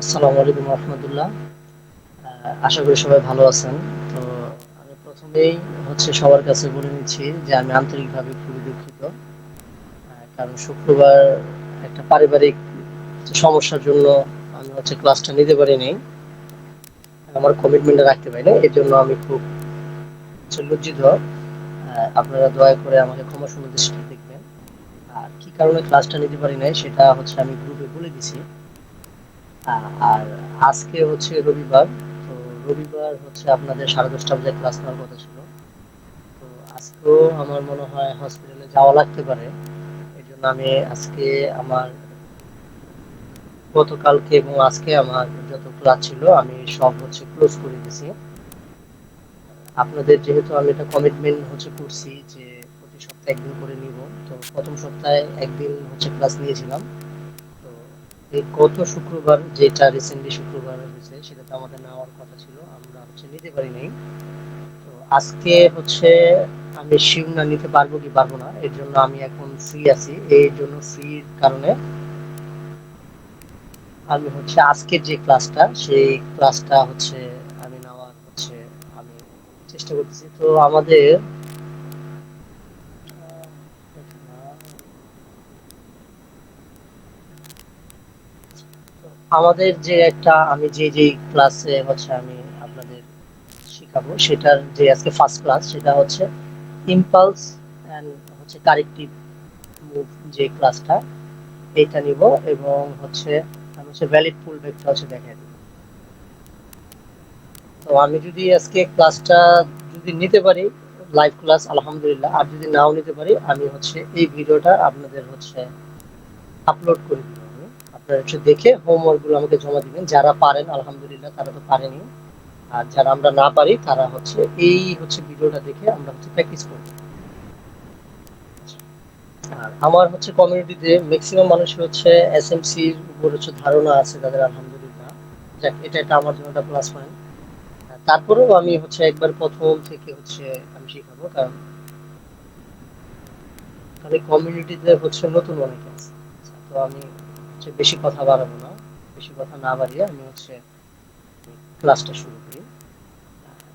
আসসালামু আলাইকুম রহমতুল্লাহ। আশা করি সবাই ভালো আছেন। তো আমি প্রথমেই হচ্ছে সবার কাছে বলে নিচ্ছি যে আমি আন্তরিকভাবে খুবই দুঃখিত। কারণ শুক্রবার একটা পারিবারিক সমস্যার জন্য আমি হচ্ছে ক্লাসটা নিতে পারিনি। আমার কমিটমেন্টটা রাখতে পারিনি। এর জন্য আমি খুব লজ্জিত। আপনারা দয়া করে আমাকে ক্ষমা সুন্দর আর কি কারণে ক্লাসটা নিতে পারি নাই, সেটা হচ্ছে আমি গ্রুপে বলে দিছি। আর আজকে হচ্ছে রবিবার, তো রবিবার হচ্ছে আপনাদের সাড়ে দশটা বাজে ক্লাস নেওয়ার কথা ছিল। তো আজকেও আমার মনে হয় হসপিটালে যাওয়া লাগতে পারে। এই জন্য আমি আজকে আমার গতকালকে এবং আজকে আমার যত ক্লাস ছিল, আমি সব হচ্ছে ক্লোজ করে দিয়েছি আপনাদের যেহেতু আমি এটা কমিটমেন্ট হচ্ছে করছি যে প্রতি সপ্তাহে একদিন করে নিব। প্রথম সপ্তাহে একদিন হচ্ছে ক্লাস নিয়েছিলাম। তো এই গত শুক্রবার যেটা রিসেন্টলি শুক্রবার হয়েছে সেটা তো আমাদের নেওয়ার কথা ছিল, আমরা হচ্ছে নিতে পারি নাই। তো আজকে হচ্ছে আমি শিউ না নিতে পারব কি পারব না, এর জন্য আমি এখন ফ্রি আছি। এই জন্য ফ্রির কারণে আমি হচ্ছে আজকের যে ক্লাসটা সেই ক্লাসটা হচ্ছে আমি নেওয়ার হচ্ছে আমি চেষ্টা করতেছি। তো আমাদের আমাদের যে একটা, আমি যে যে ক্লাসে হচ্ছে আমি আপনাদের শেখাবো, সেটার যে আজকে ফার্স্ট ক্লাস সেটা হচ্ছে ইম্পালস অ্যান্ড হচ্ছে কারেক্টিভ মুভ যে ক্লাসটা এইটা নিব এবং হচ্ছে আমি হচ্ছে ভ্যালিড ফুল ব্যাকটা হচ্ছে দেখাই দেব। তো আমি যদি আজকে ক্লাসটা যদি নিতে পারি লাইভ ক্লাস আলহামদুলিল্লাহ, আর যদি নাও নিতে পারি, আমি হচ্ছে এই ভিডিওটা আপনাদের হচ্ছে আপলোড করে আমি দেখে হোমওয়ার্কগুলো আমাকে জমা দিবেন। যারা পারেন, আলহামদুলিল্লাহ, তারা তো পারেনি। আর যারা আমরা না পারি, তারা হচ্ছে এই হচ্ছে ভিডিওটা দেখে আমরা হচ্ছে প্র্যাকটিস করব। আর আমার হচ্ছে কমিউনিটিতে ম্যাক্সিমাম মানুষ হচ্ছে এসএমসির উপর হচ্ছে ধারণা আছে তাদের, আলহামদুলিল্লাহ। যাক, এটা একটা আমার জন্য একটা প্লাস পয়েন্ট তারপরেও আমি হচ্ছে একবার প্রথম থেকে হচ্ছে আমি শিখাবো, কারণ কমিউনিটিতে হচ্ছে নতুন অনেকে আছে। তো আমি হচ্ছে বেশি কথা বাড়াবো না। বেশি কথা না বাড়িয়ে আমি হচ্ছে ক্লাসটা শুরু করি।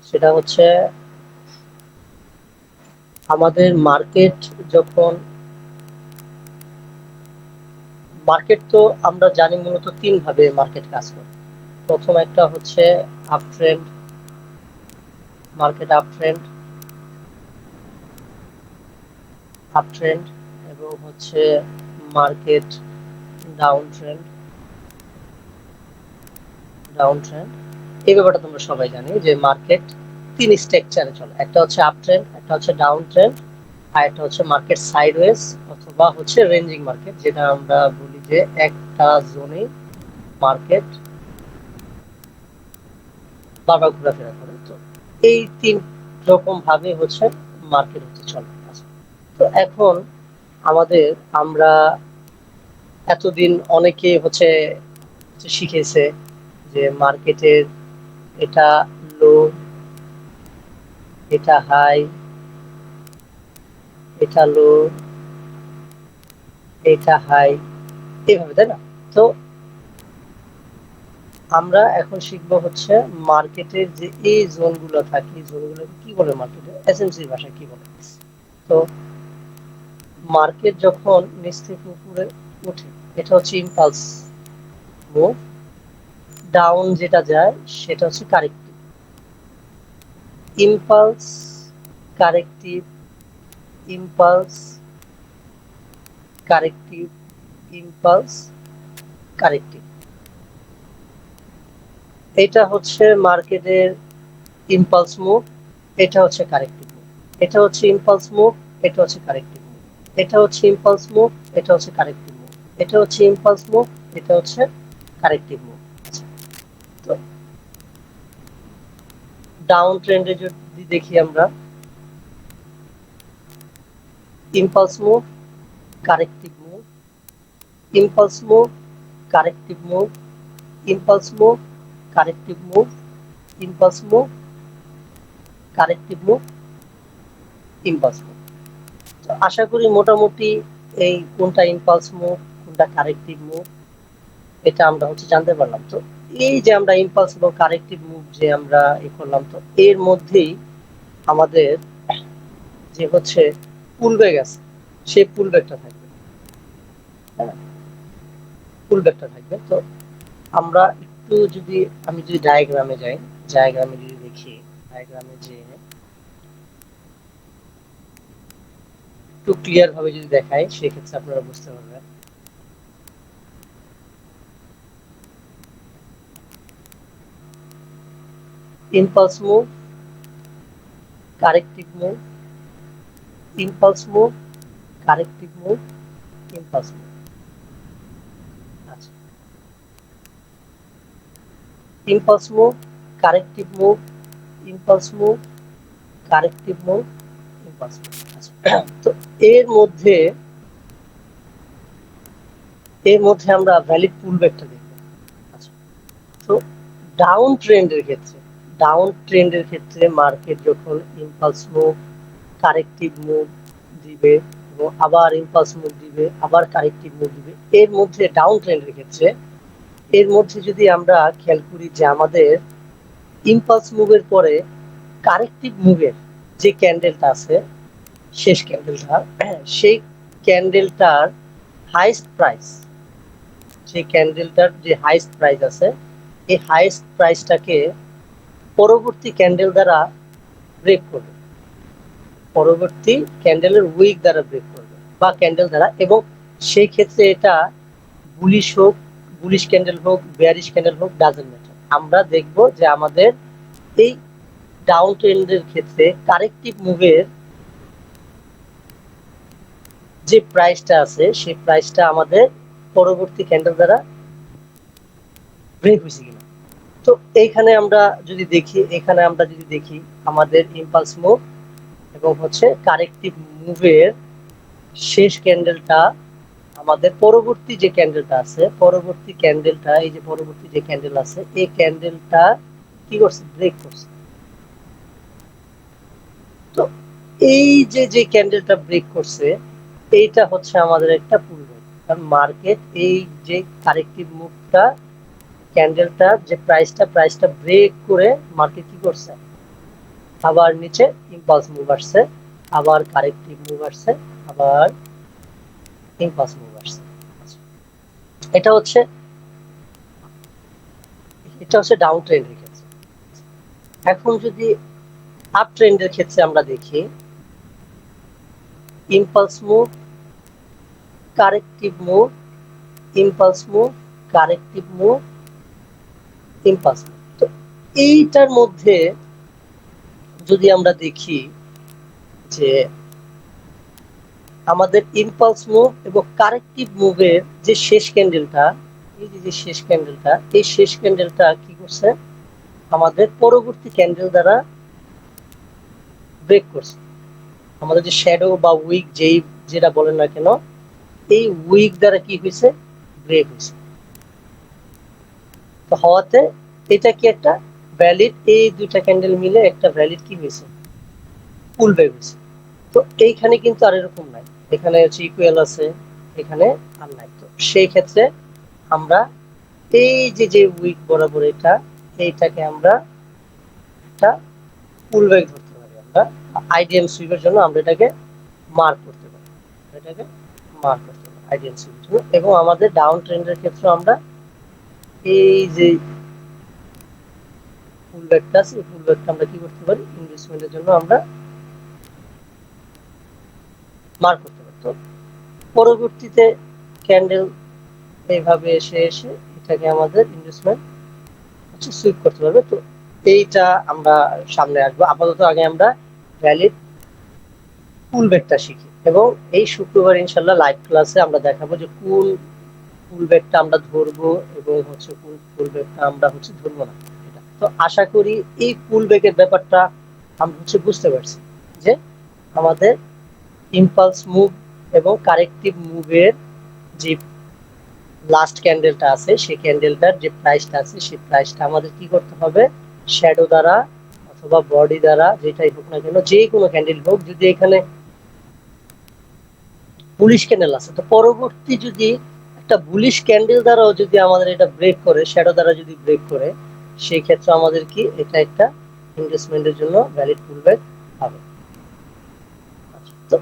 সেটা হচ্ছে আমাদের মার্কেট যখন মার্কেট তো আমরা জানি মূলত তিন ভাবে মার্কেট কাজ করে। প্রথম একটা হচ্ছে up trend market up trend up trend এবং হচ্ছে মার্কেট ডাউন ট্রেন্ড এই ব্যাপারটা তোমরা সবাই জানি যে মার্কেট তিন স্ট্রাকচারে চলে। একটা হচ্ছে একটা হচ্ছে আর একটা হচ্ছে মার্কেট সাইডওয়েজ অথবা হচ্ছে রেঞ্জিং মার্কেট যেটা আমরা বলি যে একটা জোনে মার্কেট বারবার ঘোরাফেরা করে। তো এই তিন রকম ভাবে হচ্ছে মার্কেট হচ্ছে চলে। আচ্ছা, তো এখন আমাদের আমরা এতদিন অনেকে হচ্ছে শিখেছে যে মার্কেটের এটা লো, এটা হাই, এটা লো, এটা হাই এইভাবে তাই না? তো আমরা এখন শিখব হচ্ছে মার্কেটের যে এই জোনগুলো থাকে, এই জোনগুলোকে কি বলে মার্কেটে? এসএমসি ভাষায় কি বলে? তো মার্কেট যখন নিচ থেকে উপরে ওঠে। এটা হচ্ছে ইম্পালস মুভ ডাউন যেটা যায়, সেটা হচ্ছে corrective impulse corrective impulse corrective impulse corrective এটা হচ্ছে মার্কেটের ইম্পালস মুভ এটা হচ্ছে কারেক্টিভ এটা হচ্ছে ইম্পালস মুভ এটা হচ্ছে কারেক্টিভ এটা হচ্ছে ইম্পালস মুভ এটা হচ্ছে কারেক্টিভ এটা হচ্ছে ইম্পালস মুভ এটা হচ্ছে কারেক্টিভ মুভ তো ডাউন ট্রেন্ডে যদি দেখি আমরা impulse move corrective move impulse move corrective move impulse move corrective move impulse move corrective move impulse move আশা করি মোটামুটি এই কোনটা ইম্পালস মুভ কোনটা কারেক্টিভ মুভ এটা আমরা হচ্ছে জানতে পারলাম তো। এই যে আমরা ইম্পালস এবং কারেক্টিভ মুভ যে আমরা করলাম তো, এর মধ্যেই আমাদের যে হচ্ছে পুল ব্যাগ আছে, সেই পুল ব্যাগটা থাকবে। হ্যাঁ পুল থাকবে তো। আমরা একটু যদি, আমি যদি ডায়াগ্রামে যাই ডায়াগ্রামে যদি দেখি ডায়াগ্রামে যে একটু ক্লিয়ার ভাবে যদি দেখাই, সেক্ষেত্রে আপনারা বুঝতে পারবেন। Impulse move corrective move impulse move corrective move impulse move আচ্ছা impulse move corrective move impulse move corrective move impulse move আচ্ছা তো এর মধ্যে এর মধ্যে আমরা ভ্যালিড পুলব্যাকটা দেখব আচ্ছা তো ডাউন ট্রেন্ডের ক্ষেত্রে ডাউন ট্রেন্ডের ক্ষেত্রে মার্কেট যখন ইম্পালস মুভ কারেক্টিভ মুভ দিবে এবং আবার ইম্পালস মুভ দিবে, আবার কারেক্টিভ মুভ দিবে, এর মধ্যে ডাউন ট্রেন্ডের ক্ষেত্রে, এর মধ্যে যদি আমরা খেয়াল করি যে আমাদের ইম্পালস মুভের পরে কারেক্টিভ মুভের যে ক্যান্ডেলটা আছে, শেষ ক্যান্ডেলটা সেই ক্যান্ডেলটার হাইস্ট প্রাইস যে ক্যান্ডেলটার যে হাইস্ট প্রাইস আছে, এই হাইস্ট প্রাইসটাকে পরবর্তী ক্যান্ডেল দ্বারা ব্রেক করবে। পরবর্তী ক্যান্ডেলের উইক দ্বারা ব্রেক করবে বা ক্যান্ডেল দ্বারা এবং সেই ক্ষেত্রে এটা বুলিশ হোক বুলিশ ক্যান্ডেল হোক বেয়ারিশ ক্যান্ডেল হোক ডাজেন্ট ম্যাটার আমরা দেখব যে আমাদের এই ডাউন ট্রেন্ডের ক্ষেত্রে কারেক্টিভ মুভের যে প্রাইসটা আছে, সেই প্রাইসটা আমাদের পরবর্তী ক্যান্ডেল দ্বারা ব্রেক হয়েছে কিনা। তো এইখানে আমরা যদি দেখি, এখানে আমরা যদি দেখি আমাদের ইম্পালস মুভ এবং হচ্ছে কারেক্টিভ মুভের শেষ ক্যান্ডেলটা আমাদের পরবর্তী যে ক্যান্ডেলটা আছে, পরবর্তী ক্যান্ডেলটা এই যে পরবর্তী যে ক্যান্ডেল আছে, এই ক্যান্ডেলটা কি করছে? ব্রেক করছে। তো এই যে যে ক্যান্ডেলটা ব্রেক করছে, এইটা হচ্ছে আমাদের একটা পূর্ব। কারণ মার্কেট এই যে কারেক্টিভ মুভটা ক্যান্ডেলটার যে প্রাইসটা প্রাইসটা ব্রেক করে মার্কেট কি করছে? আবার নিচে ইম্পালস মুভ আসছে, আবার কারেক্টিভ মুভ আসছে, আবার ইম্পালস মুভ আসছে। এটা হচ্ছে এটা হচ্ছে ডাউন ট্রেন্ডের ক্ষেত্রে। এখন যদি আপ ট্রেন্ডের ক্ষেত্রে আমরা দেখি impulse move corrective move impulse move corrective move impulse তো এইটার মধ্যে যদি আমরা দেখি যে আমাদের ইম্পালস মুভ এবং কারেক্টিভ মুভের যে শেষ ক্যান্ডেলটা এই যে যে শেষ ক্যান্ডেলটা এই শেষ ক্যান্ডেলটা কি করছে? আমাদের পরবর্তী ক্যান্ডেল দ্বারা ব্রেক করছে। আমাদের যে শ্যাডো বা উইক যেই, যেটা বলেন না কেন, এই উইক দ্বারা কি হয়েছে? ব্রেক হয়েছে। হওয়াতে এটা কি একটা ভ্যালিড এই দুইটা ক্যান্ডেল মিলে একটা ভ্যালিড কি হয়েছে? পুল ব্যাক হয়েছে। তো এইখানে কিন্তু আর এরকম নাই। এখানে হচ্ছে ইকুয়াল আছে, এখানে আর নাই। তো সেই ক্ষেত্রে আমরা এই যে যে উইক বরাবর এটা, এইটাকে আমরা একটা পুল ব্যাক ধরতে পারি। আমরা আইডিএম সুইপের জন্য আমরা এটাকে মার্ক করতে পারি। এটাকে মার্ক করতে পারি আইডিএম সুইপের জন্য। এবং আমাদের ডাউন ট্রেন্ডের ক্ষেত্রে আমরা এই যে ফুল ব্যাগটা আছে ফুল আমরা কি করতে পারি? ইনভেস্টমেন্টের জন্য আমরা মার্ক করতে পরবর্তীতে ক্যান্ডেল এইভাবে এসে এসে এটাকে আমাদের ইনভেস্টমেন্ট হচ্ছে সুইপ করতে পারবে। তো এইটা আমরা সামনে আসব। আপাতত আগে আমরা ভ্যালিড ফুল ব্যাগটা শিখি। এবং এই শুক্রবার ইনশাল্লাহ লাইভ ক্লাসে আমরা দেখাবো যে কোন ফুল ব্যাগটা আমরা ধরবো এবং হচ্ছে ফুল ব্যাগটা আমরা হচ্ছে ধরবো না। তো আশা করি এই পুল ব্যাগের ব্যাপারটা আমরা হচ্ছে বুঝতে পারছি যে আমাদের ইম্পালস মুভ এবং কারেক্টিভ মুভের যে লাস্ট ক্যান্ডেলটা আছে, সেই ক্যান্ডেলটার যে প্রাইসটা আছে, সেই প্রাইসটা আমাদের কি করতে হবে? শ্যাডো দ্বারা অথবা বডি দ্বারা যেটাই হোক না কেন, যে কোনো ক্যান্ডেল হোক, যদি এখানে পুলিশ ক্যান্ডেল আছে, তো পরবর্তী যদি একটা বুলিশ ক্যান্ডেল দ্বারাও যদি আমাদের এটা ব্রেক করে শ্যাডো দ্বারা যদি ব্রেক করে, সেই ক্ষেত্রে আমাদের কি এটা একটা ইনভেস্টমেন্টের জন্য ভ্যালিড পুলব্যাক হবে। তো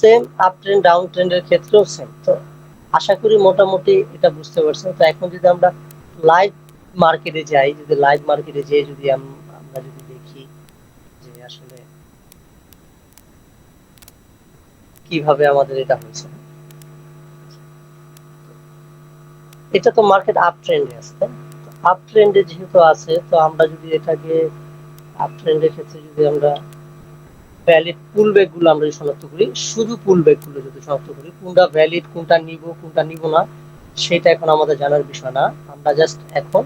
সেম আপ ট্রেন্ড ডাউন ট্রেন্ডের ক্ষেত্রেও সেম তো আশা করি মোটামুটি এটা বুঝতে পারছেন। তো এখন যদি আমরা লাইভ মার্কেটে যাই, যদি লাইভ মার্কেটে যেয়ে যদি আমরা যদি দেখি যে আসলে কীভাবে আমাদের এটা হয়েছে। এটা তো মার্কেট আপ ট্রেন্ডে আছে আপ ট্রেন্ডে যেহেতু আছে, তো আমরা যদি এটাকে আপ ট্রেন্ডের ক্ষেত্রে যদি আমরা ভ্যালিড পুল ব্যাকগুলো আমরা যদি শনাক্ত করি, শুধু পুল ব্যাকগুলো যদি শনাক্ত করি, কোনটা ভ্যালিড কোনটা নিব কোনটা নিব না, সেটা এখন আমাদের জানার বিষয় না। আমরা জাস্ট এখন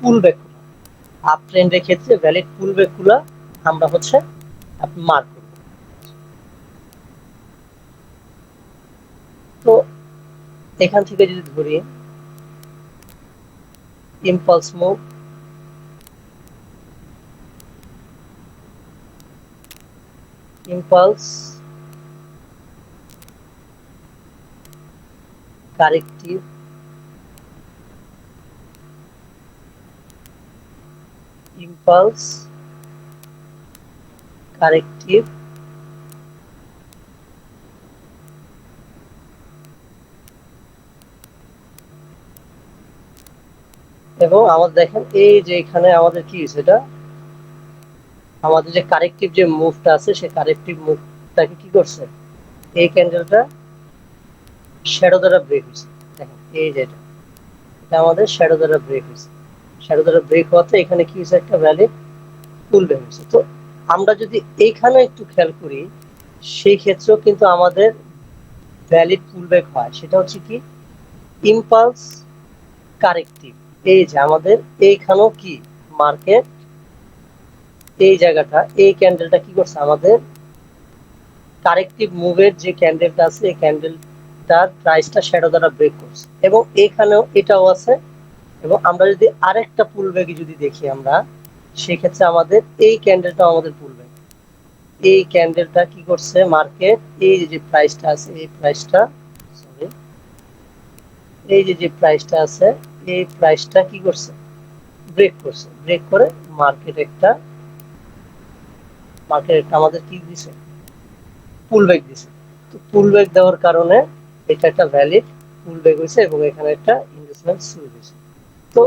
পুল ব্যাকগুলো আপ ট্রেন্ডের ক্ষেত্রে ভ্যালিড পুল ব্যাকগুলো আমরা হচ্ছে মার্ক করব। তো এখান থেকে যদি ধরি impulse move impulse. Corrective. Impulse. Corrective এবং আমাদের দেখেন, এই যে এখানে আমাদের কি এটা আমাদের যে কারেক্টিভ যে মুভটা আছে, সেই কারেক্টিভ মুভটাকে কি করছে? এই ক্যান্ডেলটা শ্যাডো দ্বারা ব্রেক হয়েছে। দেখেন, এই যে এটা এটা আমাদের শ্যাডো দ্বারা ব্রেক হয়েছে। শ্যাডো দ্বারা ব্রেক হওয়াতে এখানে কি হয়েছে, একটা পুল ব্যাক হয়েছে। তো আমরা যদি এইখানে একটু খেয়াল করি, সেই ক্ষেত্রেও কিন্তু আমাদের ভ্যালিড পুল ব্যাক হয়। সেটা হচ্ছে কি? ইম্পালস কারেক্টিভ এই যে আমাদের এইখানেও কি মার্কেট এই জায়গাটা, এই ক্যান্ডেলটা কি করছে আমাদের? কারেক্টিভ মুভের যে ক্যান্ডেলটা আছে, এই ক্যান্ডেলটার প্রাইসটা শ্যাডো দ্বারা ব্রেক করছে। এবং এখানেও এটাও আছে। এবং আমরা যদি আরেকটা পুল ব্যাগে যদি দেখি আমরা, সেক্ষেত্রে আমাদের এই ক্যান্ডেলটাও আমাদের পুল ব্যাগ এই ক্যান্ডেলটা কি করছে মার্কেট এই যে যে প্রাইসটা আছে, এই প্রাইসটা সরি এই যে যে প্রাইসটা আছে এই প্রাইসটা কি করছে? ব্রেক করছে। ব্রেক করে মার্কেট একটা মার্কেট একটা আমাদের কি দিছে? পুল ব্যাক দিছে। তো পুল ব্যাক দেওয়ার কারণে এটা একটা ভ্যালিড পুল ব্যাক হয়েছে এবং এখানে একটা ইনভেস্টমেন্ট শুরু হয়েছে। তো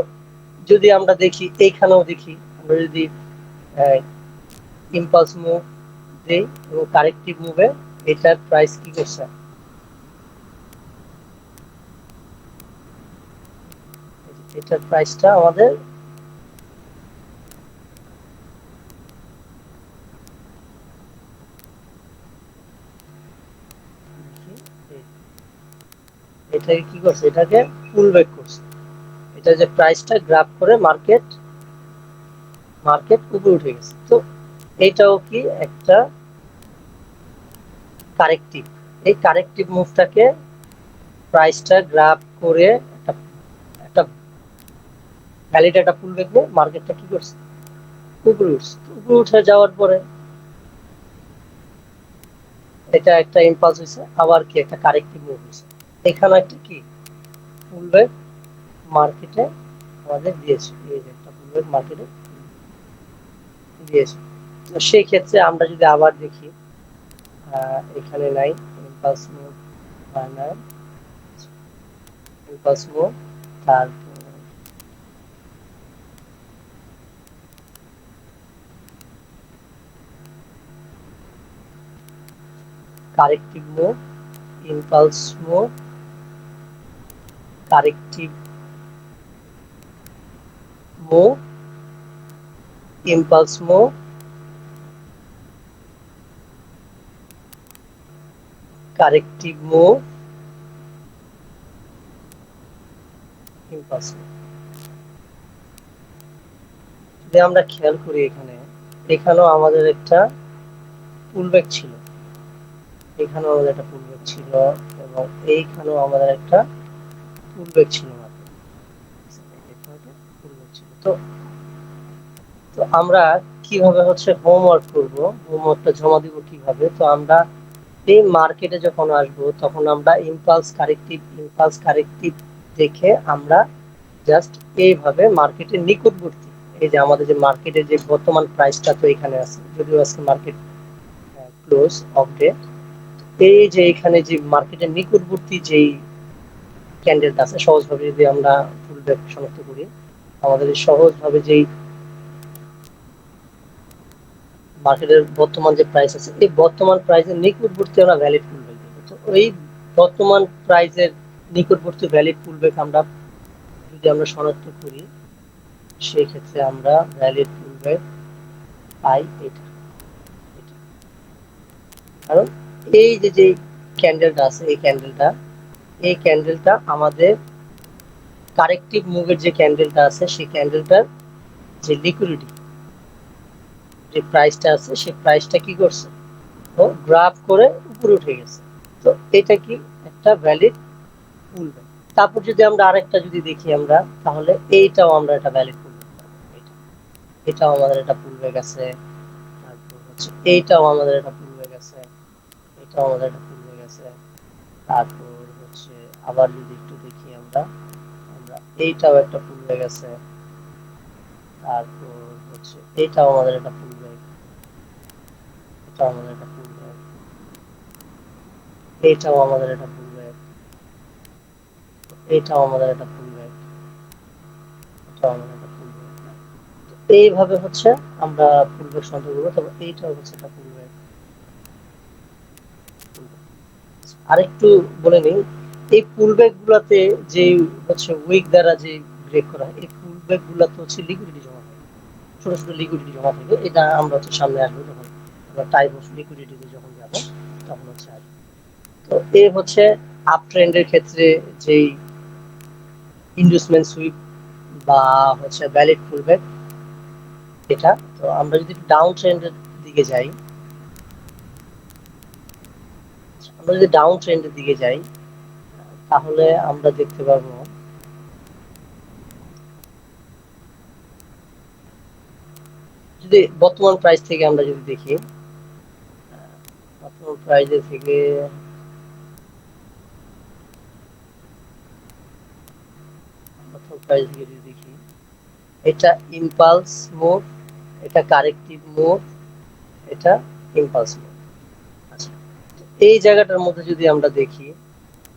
যদি আমরা দেখি, এইখানেও দেখি, আমরা যদি ইম্পালস মুভ দেই এবং কারেক্টিভ মুভে এটার প্রাইস কি করছে? এটার প্রাইসটা আমাদের এটাকে কি করছে? এটাকে পুল ব্যাক করছে। এটা যে প্রাইসটা গ্রাফ করে মার্কেট মার্কেট উপরে উঠে গেছে। তো এটাও কি একটা কারেক্টিভ এই কারেক্টিভ মুভটাকে প্রাইসটা গ্রাফ করে ভ্যালিড একটা ব্যাক নিয়ে মার্কেটটা কি করছে? উপরে উঠছে উপরে উঠে যাওয়ার পরে এটা একটা ইম্পালস হয়েছে, আবার কি একটা কারেক্টিভ মুভ হয়েছে। এখানে একটা কি? পুলব্যাক মার্কেটে আমাদের দিয়েছে, এই যে একটা পুলব্যাক মার্কেটে দিয়েছে। তো সেই ক্ষেত্রে আমরা যদি আবার দেখি এখানে নাই ইম্পালস মুভ নাই ইম্পালস মুভ তারপর corrective move impulse move corrective move impulse move corrective move impulse move যদি আমরা খেয়াল করি এখানে এখানেও আমাদের একটা পুলব্যাক ছিল এখানেও আমাদের একটা পুলব্যাক ছিল এবং এইখানেও আমাদের একটা পুলব্যাক ছিল তো তো আমরা কীভাবে হচ্ছে হোমওয়ার্ক করব? হোমওয়ার্কটা জমা দিব কীভাবে? তো আমরা এই মার্কেটে যখন আসব, তখন আমরা ইম্পালস কারেক্টিভ ইম্পালস কারেক্টিভ দেখে আমরা জাস্ট এইভাবে মার্কেটের নিকটবর্তী। এই যে আমাদের যে মার্কেটের যে বর্তমান প্রাইসটা তো এখানে আছে, যদিও আজকে মার্কেট ক্লোজ অফ ডে এই যে এখানে যে মার্কেটের নিকটবর্তী যেই ক্যান্ডেলটা আছে, সহজভাবে যদি আমরা ফুল ব্যাক শনাক্ত করি, আমাদের সহজভাবে যেই মার্কেটের বর্তমান যে প্রাইস আছে, এই বর্তমান প্রাইসের নিকটবর্তী আমরা ভ্যালিড ফুল ব্যাক দেবো তো ওই বর্তমান প্রাইসের নিকটবর্তী ভ্যালিড ফুল ব্যাক আমরা যদি আমরা শনাক্ত করি সেই ক্ষেত্রে আমরা ভ্যালিড ফুল ব্যাক পাই এটা। কারণ এই যে যে ক্যান্ডেলটা আছে, এই ক্যান্ডেলটা এই ক্যান্ডেলটা আমাদের কারেক্টিভ মুভের যে ক্যান্ডেলটা আছে, সেই ক্যান্ডেলটার যে লিকুইডিটি যে প্রাইসটা আছে, সেই প্রাইসটা কি করছে? ও গ্রাফ করে উপরে উঠে গেছে। তো এটা কি একটা ভ্যালিড পুল তারপর যদি আমরা আরেকটা যদি দেখি আমরা, তাহলে এইটাও আমরা একটা ভ্যালিড পুল এটাও আমাদের একটা ফুল ব্যাগ আছে এইটাও আমাদের একটা আছে আমাদের একটা ফুল ব্যাগ আছে তারপর হচ্ছে আবার যদি একটু দেখি আমরা আমরা এইটাও একটা ফুল ব্যাগ আছে তারপর হচ্ছে এইটাও আমাদের একটা ফুল ব্যাগ এটাও আমাদের একটা ফুল ব্যাগ এইটাও আমাদের একটা ফুল ব্যাগ এইটাও আমাদের একটা ফুল এটাও আমাদের একটা ফুল ব্যাগ এইভাবে হচ্ছে আমরা ফুল ব্যাগ করব। তবে এইটাও হচ্ছে একটা ফুল ব্যাগ আরেকটু বলে নিই, এই পুল ব্যাগ গুলাতে যে হচ্ছে উইক দ্বারা যে ব্রেক করা এই পুল ব্যাগ গুলাতে হচ্ছে লিকুইডিটি জমা থাকে ছোট ছোট লিকুইডিটি জমা থাকে এটা আমরা হচ্ছে সামনে আসব যখন আমরা টাইপ অফ লিকুইডিটিতে যখন যাব, তখন হচ্ছে আসবে। তো এ হচ্ছে আপ ট্রেন্ডের ক্ষেত্রে যেই ইন্ডুসমেন্ট সুইপ বা হচ্ছে ভ্যালিড পুল ব্যাগ এটা। তো আমরা যদি ডাউন ট্রেন্ডের দিকে যাই আমরা যদি ডাউন ট্রেন্ডের দিকে যাই, তাহলে আমরা দেখতে পাবো যদি বর্তমান প্রাইস থেকে আমরা যদি দেখি, বর্তমান প্রাইসে থেকে বর্তমান প্রাইস থেকে যদি দেখি, এটা ইম্পালস মোড এটা কারেক্টিভ মোড এটা ইম্পালস আচ্ছা এই জায়গাটার মধ্যে যদি আমরা দেখি,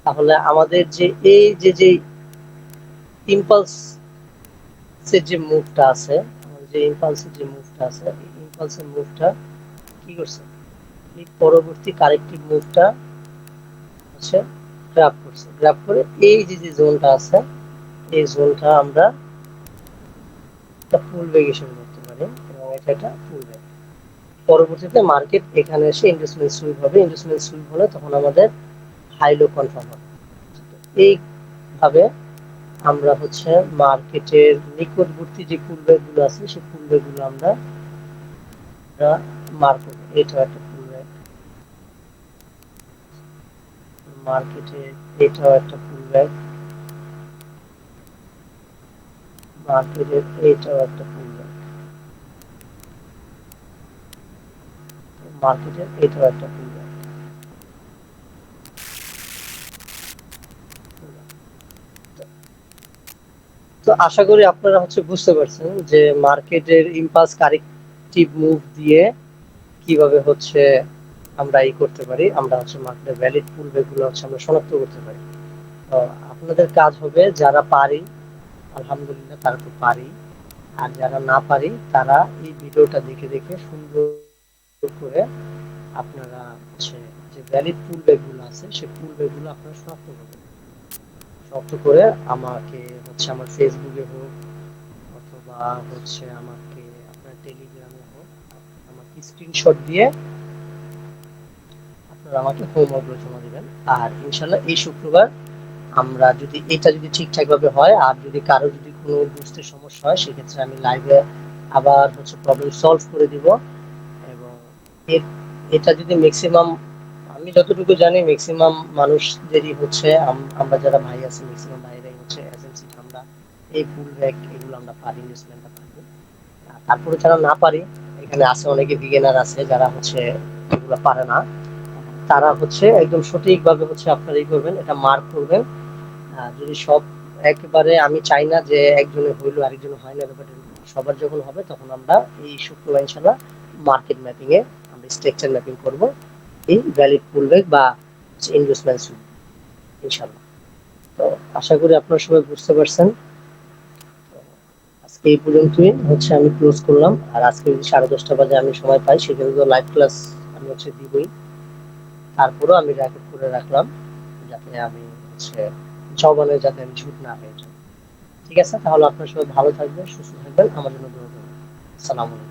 তাহলে আমাদের যে এই যে যে ইম্পালস এর যে মুভটা আছে যে ইম্পালসের যে মুভটা আছে ইম্পালসের মুভটা কি করছে? এই পরবর্তী কারেক্টিভ মুভটা হচ্ছে গ্রাফ করছে। গ্রাফ করে এই যে যে জোনটা আছে, এই জোনটা আমরা ফুল হিসেবে করতে পারি এবং এটা একটা ফুল ব্যাগ পরবর্তীতে মার্কেট এখানে এসে ইনভেস্টমেন্ট সুইপ হবে। ইনভেস্টমেন্ট সুইপ হলে তখন আমাদের হাই লো কনফার্ম হবে। এইভাবে আমরা হচ্ছে মার্কেটের নিকটবর্তী যে পুলব্যাগগুলো আছে সেই পুলব্যাগগুলো আমরা মার্ক করব। এটাও একটা পুলব্যাগ মার্কেটে এটাও একটা পুলব্যাগ মার্কেটের এটাও একটা পুলব্যাগ মার্কেটের এটাও একটা পুলব্যাগ তো আশা করি আপনারা হচ্ছে বুঝতে পারছেন যে মার্কেটের ইম্পালস কারেক্টিভ মুভ দিয়ে কীভাবে হচ্ছে আমরা এই করতে পারি, আমরা হচ্ছে মার্কেটের ভ্যালিড পুলব্যাকগুলো হচ্ছে আমরা শনাক্ত করতে পারি। তো আপনাদের কাজ হবে যারা পারি, আলহামদুলিল্লাহ তারা তো পারি, আর যারা না পারি, তারা এই ভিডিওটা দেখে দেখে সুন্দর করে আপনারা হচ্ছে যে ভ্যালিডগুলো আছে, সেই গুলো আপনারা করবেন করে আমাকে হচ্ছে আমার ফেসবুকে হোক, অথবা হচ্ছে আমাকে আপনার টেলিগ্রামে হোক, আমাকে স্ক্রিনশট দিয়ে আপনারা আমাকে হোমওয়ার্কগুলো জমা দিবেন। আর ইনশাল্লাহ এই শুক্রবার আমরা যদি, এটা যদি ঠিকঠাক ভাবে হয়, আর যদি কারও যদি কোনো বুঝতে সমস্যা হয়, সেক্ষেত্রে আমি লাইভে আবার হচ্ছে প্রবলেম সলভ করে দিব। এটা যদি ম্যাক্সিমাম আমি যতটুকু জানি ম্যাক্সিমাম মানুষদেরই হচ্ছে আমরা যারা ভাই আছি ম্যাক্সিমাম ভাইরাই হচ্ছে এজেন্সি আমরা এই ফুল এগুলো আমরা পারি ইনভেস্টমেন্টটা পারি। তারপরে যারা না পারি, এখানে আছে অনেকে বিগিনার আছে, যারা হচ্ছে এগুলো পারে না। তারা হচ্ছে একদম সঠিকভাবে হচ্ছে আপনারা এই করবেন, এটা মার্ক করবেন। যদি সব একেবারে, আমি চাই না যে একজনের হইল আরেকজনের হয় না ব্যাপারটা সবার যখন হবে, তখন আমরা এই শুক্রবার ইনশাল্লাহ মার্কেট ম্যাপিং এ আমরা স্ট্রাকচার ম্যাপিং করব? এই ভ্যালিড পুলব্যাক বা ইনভেস্টমেন্ট ইনশাল্লাহ তো আশা করি আপনারা সবাই বুঝতে পারছেন। আজকে এই পর্যন্তই। হচ্ছে আমি ক্লোজ করলাম। আর আজকে যদি সাড়ে দশটা বাজে আমি সময় পাই, সেখানে তো লাইভ ক্লাস আমি হচ্ছে দিবই। তারপরেও আমি রেকর্ড করে রাখলাম, যাতে আমি হচ্ছে জবানে যাতে আমি ঝুট না হয়ে যাই। ঠিক আছে? তাহলে আপনার সবাই ভালো থাকবেন, সুস্থ থাকবেন। আমার জন্য দোয়া করবেন। আলাইকুম।